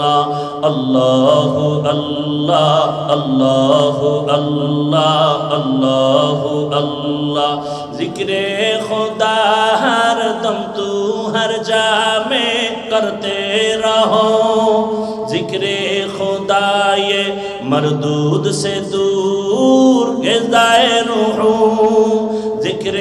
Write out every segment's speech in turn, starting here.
اللہ اللہ اللہ اللہ اللہ اللہ اللہ ذکر خدا ہر دم تو ہر جا میں کرتے رہو ذکر خدا یہ مردود سے دور گزائے روحوں ذکر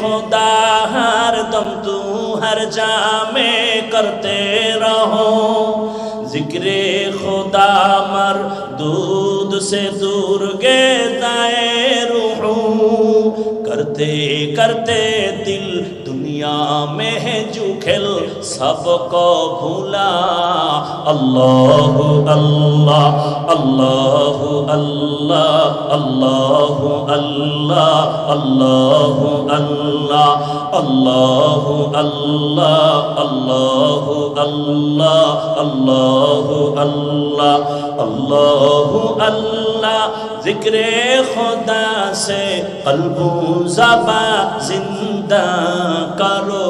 خدا ہر دم تو ہر جا میں کرتے رہو ذکر خدا مر دودھ سے دور گے دائیں روحوں کرتے کرتے دل दुनिया में है जो खेल सबको भूला अल्लाह अल्लाह अल्लाह अल्लाह अल्लाह अल्लाह अल्लाह अल्लाह अल्लाह अल्लाह अल्लाह अल्लाह अल्लाह अल्लाह अल्लाह अल्लाह जिक्र खुदा से कल्बू जबा जिंदा করো?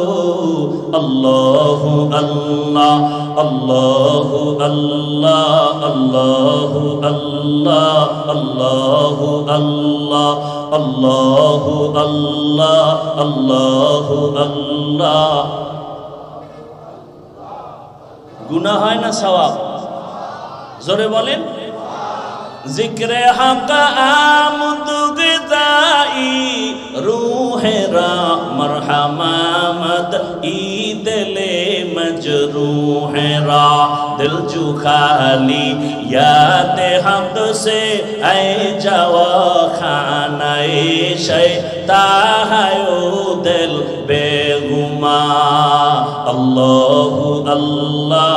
আল্লাহ আল্লাহ আল্লাহ আল্লাহ আল্লাহ আল্লাহ আল্লাহ আল্লাহ আল্লাহ আল্লাহ আল্লাহ আল্লাহ। গুনা হয় না সবাব জোরে বলেন। জিক্রে হাকা আমি রূহ रूह रा मरहमामद ईद ले मजरूह रा दिल जु खाली याद हमद से ऐ जवा खानाए शैतायो दिल बेगुमा अल्लाह अल्लाह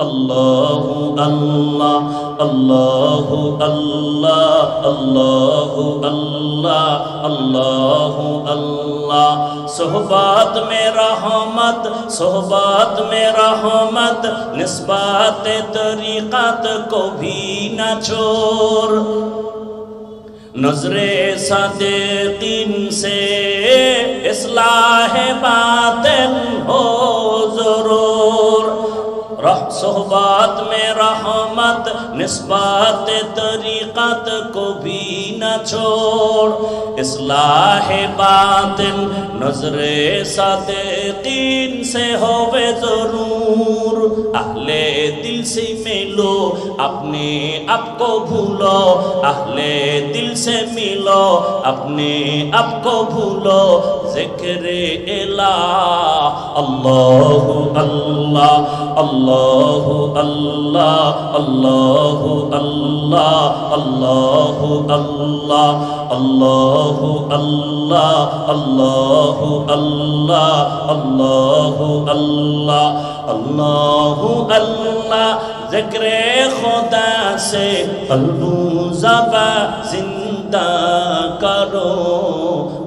اللہ اللہ اللہ اللہ اللہ اللہ اللہ اللہ صحبات میں رحمت صحبات میں رحمت نسبات طریقت کو بھی نہ چھوڑ نظر صادقین سے اصلاحِ باطل بات نسبات طریقت کو بھی نہ چھوڑ۔ اصلاح باطن نظر صادقین سے ہوئے ضرور۔ اہل دل سے ملو، اپنے اب کو بھولو۔ اہل دل سے ملو، اپنے اب کو بھولو۔ জেকরে এলা আল্লাহ আল্লাহ আল্লাহ আল্লাহ আল্লাহ আল্লাহ আল্লাহ আল্লাহ আল্লাহ আল্লাহ আল্লাহ আল্লাহ আল্লাহ আল্লাহ আল্লাহ আল্লাহ, জিক্রে খোদা সে কলবু জিন্দা করো।